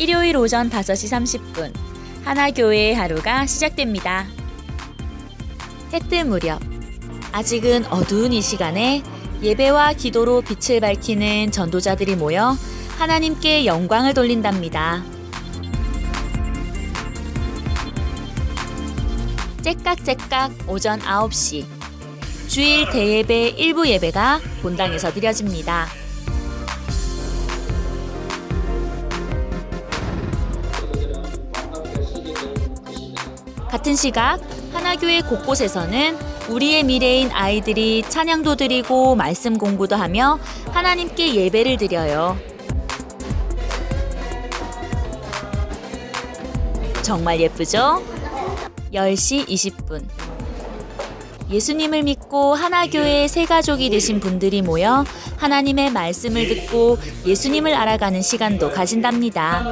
일요일 오전 5시 30분 하나교회의 하루가 시작됩니다. 해뜰 무렵 아직은 어두운 이 시간에 예배와 기도로 빛을 밝히는 전도자들이 모여 하나님께 영광을 돌린답니다. 째깍째깍 오전 9시 주일 대예배 일부 예배가 본당에서 드려집니다. 같은 시각 하나교회 곳곳에서는 우리의 미래인 아이들이 찬양도 드리고 말씀 공부도 하며 하나님께 예배를 드려요. 정말 예쁘죠? 10시 20분. 예수님을 믿고 하나교회 새 가족이 되신 분들이 모여 하나님의 말씀을 듣고 예수님을 알아가는 시간도 가진답니다.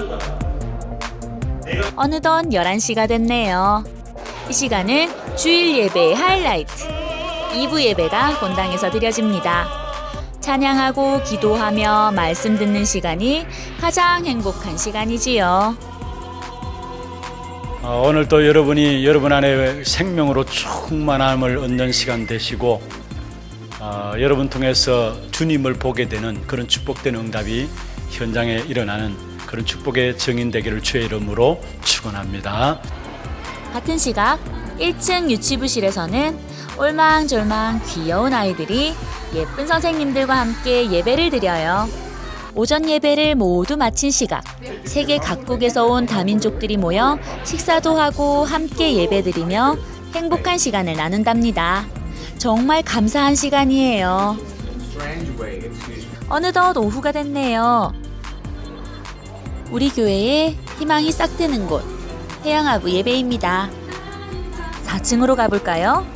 어느덧 11시가 됐네요. 이 시간은 주일 예배의 하이라이트. 2부 예배가 본당에서 드려집니다. 찬양하고 기도하며 말씀 듣는 시간이 가장 행복한 시간이지요. 어, 오늘도 여러분이 여러분 안에 생명으로 충만함을 얻는 시간 되시고 어, 여러분 통해서 주님을 보게 되는 그런 축복된 응답이 현장에 일어나는 그런 축복의 증인 되기를 주의 이름으로 축원합니다. 같은 시각 1층 유치부실에서는 올망졸망 귀여운 아이들이 예쁜 선생님들과 함께 예배를 드려요. 오전 예배를 모두 마친 시각 세계 각국에서 온 다민족들이 모여 식사도 하고 함께 예배드리며 행복한 시간을 나눈답니다. 정말 감사한 시간이에요. 어느덧 오후가 됐네요. 우리 교회에 희망이 싹 트는 곳 태양아부 예배입니다. 4층으로 가볼까요?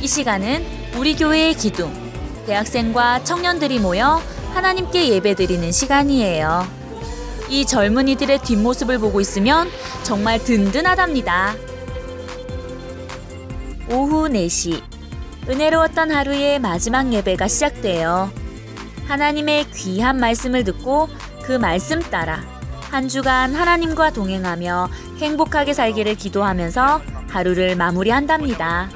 이 시간은 우리 교회의 기둥, 대학생과 청년들이 모여 하나님께 예배드리는 시간이에요. 이 젊은이들의 뒷모습을 보고 있으면 정말 든든하답니다. 오후 4시, 은혜로웠던 하루의 마지막 예배가 시작돼요. 하나님의 귀한 말씀을 듣고 그 말씀 따라 한 주간 하나님과 동행하며 행복하게 살기를 기도하면서 하루를 마무리한답니다.